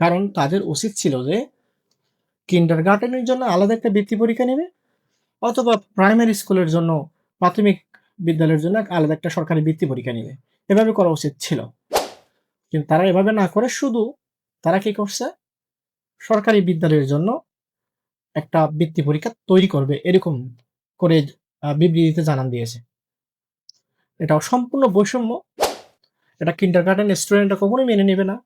কারণ তাদের উচিত ছিল যে কিন্ডার গার্ডেনের জন্য আলাদা একটা বৃত্তি পরীক্ষা নেবে অথবা প্রাইমারি স্কুলের জন্য প্রাথমিক বিদ্যালয়ের জন্য আলাদা একটা সরকারি বৃত্তি পরীক্ষা নেবে। এভাবে করা উচিত ছিল। কিন্তু তারা এভাবে না করে শুধু তারা কি করছে? সরকারি বিদ্যালয়ের জন্য একটা বৃত্তি পরীক্ষা তৈরি করবে এরকম করে বিবৃতিতে জানান দিয়েছে। এটাও সম্পূর্ণ বৈষম্য। এটা কিন্ডার গার্ডেন স্টুডেন্টরা কখনোই মেনে নেবে না।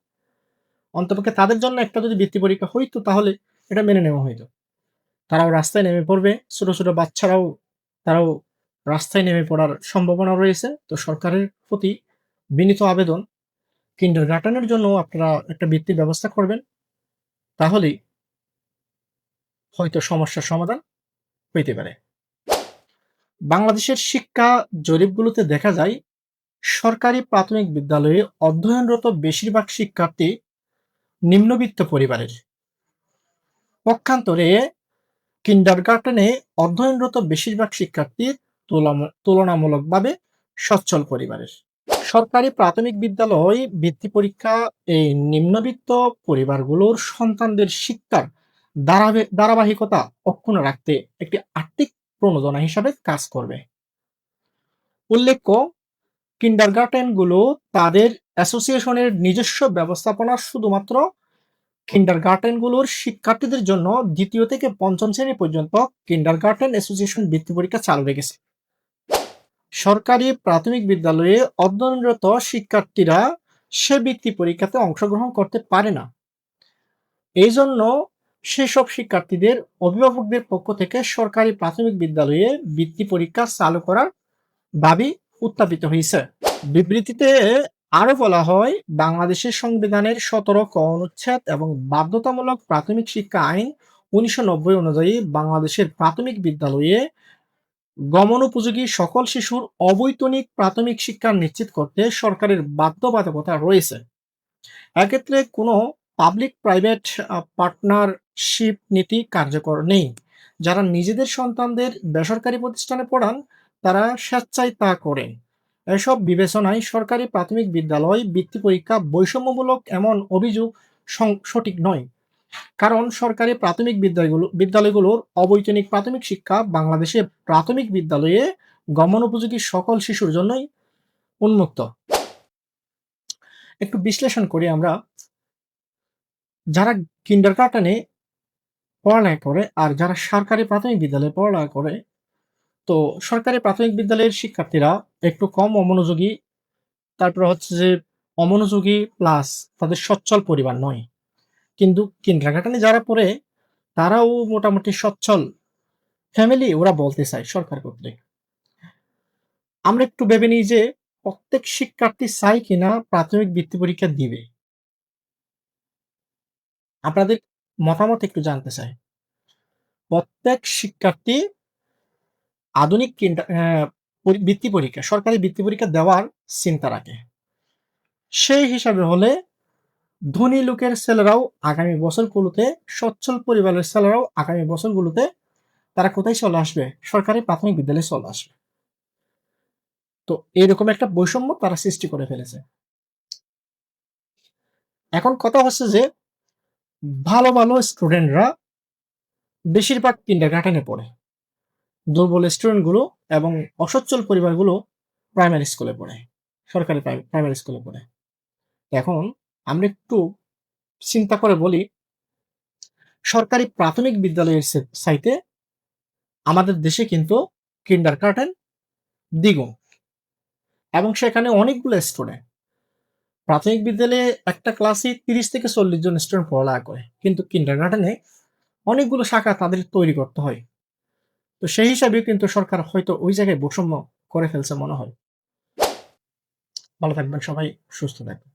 অন্তপক্ষে তাদের জন্য একটা যদি বৃত্তি পরীক্ষা হইতো, তাহলে এটা মেনে নেওয়া হইতো। তারাও রাস্তায় নেমে পড়বে। ছোট ছোট বাচ্চারাও, তারাও রাস্তায় নেমে পড়ার সম্ভাবনা রয়েছে। তো সরকারের প্রতি বিনীত আবেদন, কিন্ডার গার্ডেনের জন্য আপনারা একটা বৃত্তির ব্যবস্থা করবেন, তাহলেই হয়তো সমস্যার সমাধান হইতে পারে। বাংলাদেশের শিক্ষা জরিপগুলোতে দেখা যায়, সরকারি প্রাথমিক বিদ্যালয়ে অধ্যয়নরত বেশিরভাগ শিক্ষার্থী নিম্নবিত্ত পরিবারের। পক্ষান্তরে কিন্ডারগার্টেনে অধ্যয়নরত বেশিরভাগ শিক্ষার্থী তুলনামূলকভাবে সচ্ছল পরিবারের। সরকারি প্রাথমিক বিদ্যালয় বৃত্তি পরীক্ষা এই নিম্নবিত্ত পরিবারগুলোর সন্তানদের শিক্ষার ধারাবাহিকতা অক্ষুণ্ণ রাখতে একটি আর্থিক প্রণোদনা হিসাবে কাজ করবে। উল্লেখ্য কিন্ডারগার্টেনগুলো তাদের অ্যাসোসিয়েশনের নিজস্ব ব্যবস্থাপনা শুধুমাত্র কিন্ডারগার্টেনগুলোর শিক্ষার্থীদের জন্য দ্বিতীয় থেকে পঞ্চম শ্রেণি পর্যন্ত কিন্ডারগার্টেন অ্যাসোসিয়েশন বৃত্তি পরীক্ষা চালু রেখেছে। সরকারি প্রাথমিক বিদ্যালয়ে অধ্যয়নরত শিক্ষার্থীরা সে বৃত্তি পরীক্ষাতে অংশগ্রহণ করতে পারে না। এই জন্য সেসব শিক্ষার্থীদের অভিভাবকদের পক্ষ থেকে সরকারি প্রাথমিক বিদ্যালয়ে বৃত্তি পরীক্ষা চালু করার দাবি উত্থাপিত হয়েছে। বিবৃতিতে আরও বলা হয়, বাংলাদেশের সংবিধানের সতেরো ক অনুচ্ছেদ এবং বাধ্যতামূলক প্রাথমিক শিক্ষা আইন উনিশশো নব্বই অনুযায়ী বাংলাদেশের প্রাথমিক বিদ্যালয়ে গমন উপযোগী সকল শিশুর অবৈতনিক প্রাথমিক শিক্ষা নিশ্চিত করতে সরকারের বাধ্যবাধকতা রয়েছে। এক্ষেত্রে কোনো পাবলিক প্রাইভেট পার্টনারশিপ নীতি কার্যকর নেই। যারা নিজেদের সন্তানদের বেসরকারি প্রতিষ্ঠানে পড়ান, তারা স্বেচ্ছায় তা করেন। এসব বিবেচনায় সরকারি প্রাথমিক বিদ্যালয় বৃত্তি পরীক্ষা বৈষম্যমূলক এমন অভিযোগ সঠিক নয়। কারণ সরকারি প্রাথমিক বিদ্যালয়গুলো বিদ্যালয়গুলোর অবৈতনিক প্রাথমিক শিক্ষা বাংলাদেশে প্রাথমিক বিদ্যালয়ে গমন উপযোগী সকল শিশুর জন্যই উন্মুক্ত। একটু বিশ্লেষণ করি আমরা। যারা কিন্ডার গার্ডেনে পড়ালেখা করে আর যারা সরকারি প্রাথমিক বিদ্যালয়ে পড়ালেখা করে তো সরকারি প্রাথমিক বিদ্যালয়ের শিক্ষার্থীরা একটু কম অমনোযোগী, তারপর হচ্ছে যে অমনোযোগী প্লাস তাদের সচ্ছল পরিবার নয়। কিন্তু কিন্ডারগার্টেনে যারা পড়ে, তারাও মোটামুটি সচ্ছল ফ্যামিলি ওরা বলতে চায় সরকার কর্তৃক। আমরা একটু ভেবে নিই যে প্রত্যেক শিক্ষার্থী চাই কিনা প্রাথমিক বৃত্তি পরীক্ষা দিবে। আপনাদের মতামত একটু জানতে চাই। প্রত্যেক শিক্ষার্থী আধুনিক বৃত্তি পরীক্ষা, সরকারি বৃত্তি পরীক্ষা দেওয়ার চিন্তা রাখে। সেই হিসাবে হলে ধনী লোকের ছেলেরাও আগামী বছরগুলোতে, সচ্ছল পরিবারের ছেলেরাও আগামী বছরগুলোতে তারা কোথায় চলে আসবে? সরকারি প্রাথমিক বিদ্যালয়ে চলে আসবে। তো এরকম একটা বৈষম্য তারা সৃষ্টি করে ফেলেছে। এখন কথা হচ্ছে যে, ভালো ভালো স্টুডেন্টরা বেশিরভাগ কিন্ডার গার্ডেনে পড়ে। দুর্বল স্টুডেন্টগুলো এবং অসচ্ছল পরিবারগুলো প্রাইমারি স্কুলে পড়ে, সরকারি প্রাইমারি স্কুলে পড়ে। এখন আমরা একটু চিন্তা করে বলি, সরকারি প্রাথমিক বিদ্যালয়ের সাইতে আমাদের দেশে কিন্তু কিন্ডার কার্টেন দ্বিগুণ এবং সেখানে অনেকগুলো স্টুডেন্ট প্রাথমিক বিদ্যালয়ে একটা ক্লাসে তিরিশ থেকে চল্লিশ জন স্টুডেন্ট পড়ালেখা করে, কিন্তু কিন্ডার গার্ডেনে অনেকগুলো শাখা তাদের তৈরি করতে হয়। তো সেই হিসাবে কিন্তু সরকার হয়তো ওই জায়গায় বৈষম্য করে ফেলছে মনে হয়। ভালো থাকবেন সবাই, সুস্থ থাকবেন।